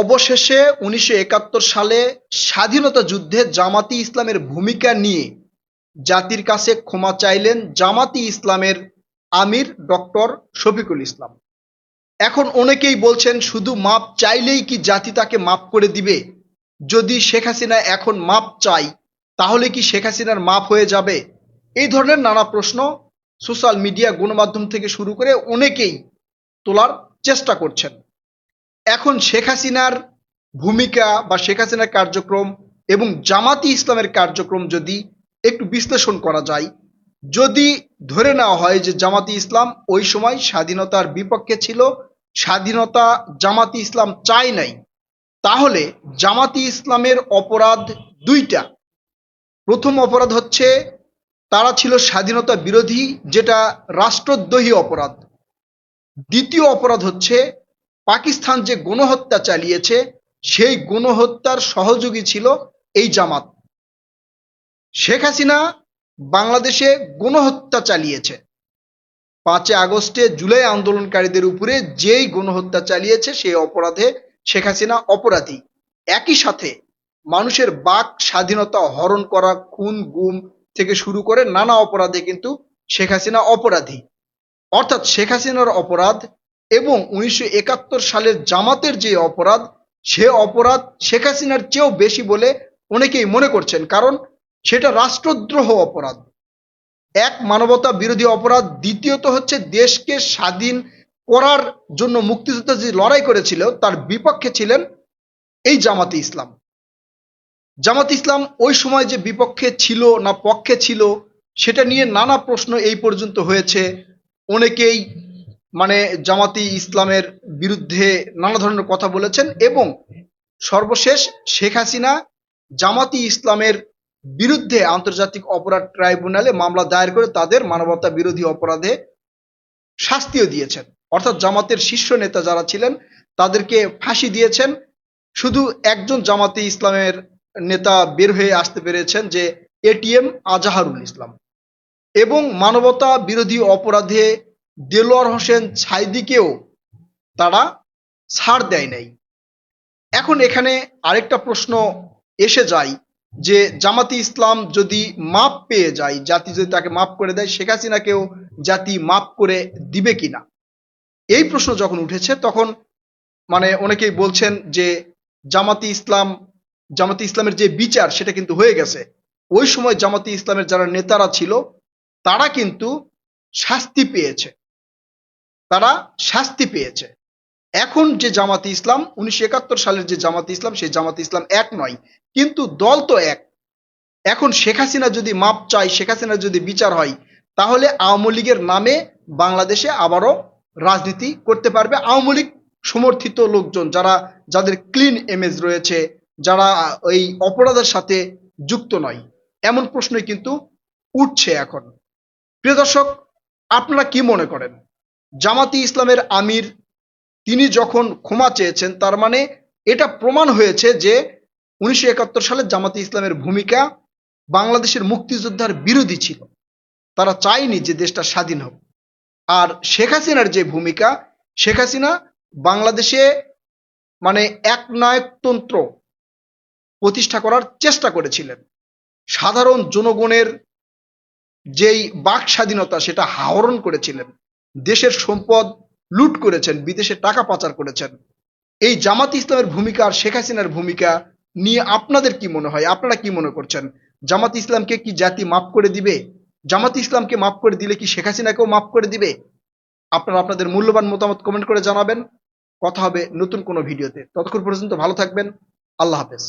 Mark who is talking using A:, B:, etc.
A: অবশেষে উনিশশো একাত্তর সালে স্বাধীনতা যুদ্ধে জামাতি ইসলামের ভূমিকা নিয়ে জাতির কাছে ক্ষমা চাইলেন জামাতি ইসলামের আমির ডক্টর শফিকুল ইসলাম। এখন অনেকেই বলছেন, শুধু মাপ চাইলেই কি জাতি তাকে মাপ করে দিবে? যদি শেখ হাসিনা এখন মাপ চাই তাহলে কি শেখ হাসিনার মাপ হয়ে যাবে? এই ধরনের নানা প্রশ্ন সোশ্যাল মিডিয়া গণমাধ্যম থেকে শুরু করে অনেকেই তোলার চেষ্টা করছেন। এখন শেখ হাসিনার ভূমিকা বা শেখ হাসিনার কার্যক্রম এবং জামাতি ইসলামের কার্যক্রম যদি একটু বিশ্লেষণ করা যায়, যদি ধরে নেওয়া হয় যে জামাতি ইসলাম ওই সময় স্বাধীনতার বিপক্ষে ছিল, স্বাধীনতা জামাতি ইসলাম চায় নাই, তাহলে জামাতি ইসলামের অপরাধ দুইটা। প্রথম অপরাধ হচ্ছে, তারা ছিল স্বাধীনতা বিরোধী, যেটা রাষ্ট্রদ্রোহী অপরাধ। দ্বিতীয় অপরাধ হচ্ছে পাকিস্তান যে গণহত্যা চালিয়েছে, সেই গণহত্যার সহযোগী ছিল এই জামাত। শেখ হাসিনা বাংলাদেশে গণহত্যা চালিয়েছে। পাঁচই আগস্টে জুলাই আন্দোলনকারীদের উপরে যেই গণহত্যা চালিয়েছে, সেই অপরাধে শেখ হাসিনা অপরাধী। একই সাথে মানুষের বাক স্বাধীনতা হরণ করা খুন, গুম থেকে শুরু করে নানা অপরাধে কিন্তু শেখ হাসিনা অপরাধী। অর্থাৎ শেখ হাসিনার অপরাধ এবং উনিশশো একাত্তর সালের জামাতের যে অপরাধ, সে অপরাধ শেখ হাসিনার চেয়েও বেশি বলে অনেকেই মনে করছেন। কারণ সেটা রাষ্ট্রদ্রোহ অপরাধ। এক মানবতা বিরোধী অপরাধ, দ্বিতীয়ত হচ্ছে দেশকে স্বাধীন করার জন্য মুক্তিযোদ্ধা যে লড়াই করেছিল, তার বিপক্ষে ছিলেন এই জামাতে ইসলাম। জামাত ইসলাম ওই সময় যে বিপক্ষে ছিল না পক্ষে ছিল, সেটা নিয়ে নানা প্রশ্ন এই পর্যন্ত হয়েছে। অনেকেই মানে জামাতি ইসলামের বিরুদ্ধে নানা ধরনের কথা বলেছেন এবং সর্বশেষ শেখ হাসিনা জামাতি ইসলামের বিরুদ্ধে আন্তর্জাতিক অপরাধ ট্রাইব্যুনালে মামলা দায়ের করে তাদের মানবতা বিরোধী অপরাধে শাস্তিও দিয়েছেন। অর্থাৎ জামাতের শীর্ষ নেতা যারা ছিলেন, তাদেরকে ফাঁসি দিয়েছেন। শুধু একজন জামাতে ইসলামের নেতা বের হয়ে আসতে পেরেছেন যে এটিএম আজাহারুল ইসলাম। এবং মানবতা বিরোধী অপরাধে দেলোয়ার হোসেন ছাইদিকেও তারা ছাড় দেয় নাই। এখন এখানে আরেকটা প্রশ্ন এসে যায় যে, জামাতি ইসলাম যদি মাপ পেয়ে যায়, জাতি যদি তাকে মাপ করে দেয়, শেখ হাসিনাকেও জাতি মাপ করে দিবে কিনা? এই প্রশ্ন যখন উঠেছে, তখন মানে অনেকেই বলছেন যে, জামাতি ইসলাম, জামাতি ইসলামের যে বিচার, সেটা কিন্তু হয়ে গেছে। ওই সময় জামাতি ইসলামের যারা নেতারা ছিল, তারা কিন্তু শাস্তি পেয়েছে। তারা শাস্তি পেয়েছে। এখন যে জামাতি ইসলাম, উনিশশো একাত্তর সালের যে জামাতি ইসলাম, সেই জামাতি ইসলাম এক নয়, কিন্তু দল তো এক। এখন শেখ হাসিনা যদি মাপ চায়, শেখ হাসিনার যদি বিচার হয়, তাহলে আওয়ামী লীগের নামে বাংলাদেশে আবারও রাজনীতি করতে পারবে আওয়ামী লীগ সমর্থিত লোকজন যারা, যাদের ক্লিন ইমেজ রয়েছে, যারা এই অপরাধের সাথে যুক্ত নয়। এমন প্রশ্নই কিন্তু উঠছে এখন। প্রিয় দর্শক, আপনারা কি মনে করেন? জামাতি ইসলামের আমির, তিনি যখন ক্ষমা চেয়েছেন, তার মানে এটা প্রমাণ হয়েছে যে উনিশশো একাত্তর সালে জামাতি ইসলামের ভূমিকা বাংলাদেশের মুক্তিযোদ্ধার বিরোধী ছিল। তারা চায়নি যে দেশটা স্বাধীন হোক। আর শেখ হাসিনার যে ভূমিকা, শেখ হাসিনা বাংলাদেশে মানে একনায়কতন্ত্র প্রতিষ্ঠা করার চেষ্টা করেছিলেন। সাধারণ জনগণের যেই বাক স্বাধীনতা, সেটা আহরণ করেছিলেন। দেশের সম্পদ লুট করেছেন, বিদেশে টাকা পাচার করেছেন। এই জামাত ইসলামের ভূমিকা আর শেখ হাসিনার ভূমিকা নিয়ে আপনাদের কি মনে হয়? আপনারা কি মনে করছেন? জামাত ইসলামকে কি জাতি মাফ করে দিবে? জামাত ইসলামকে মাফ করে দিলে কি শেখ হাসিনাকেও মাফ করে দিবে? আপনারা আপনাদের মূল্যবান মতামত কমেন্ট করে জানাবেন। কথা হবে নতুন কোনো ভিডিওতে। ততক্ষণ পর্যন্ত ভালো থাকবেন। আল্লাহ হাফেজ।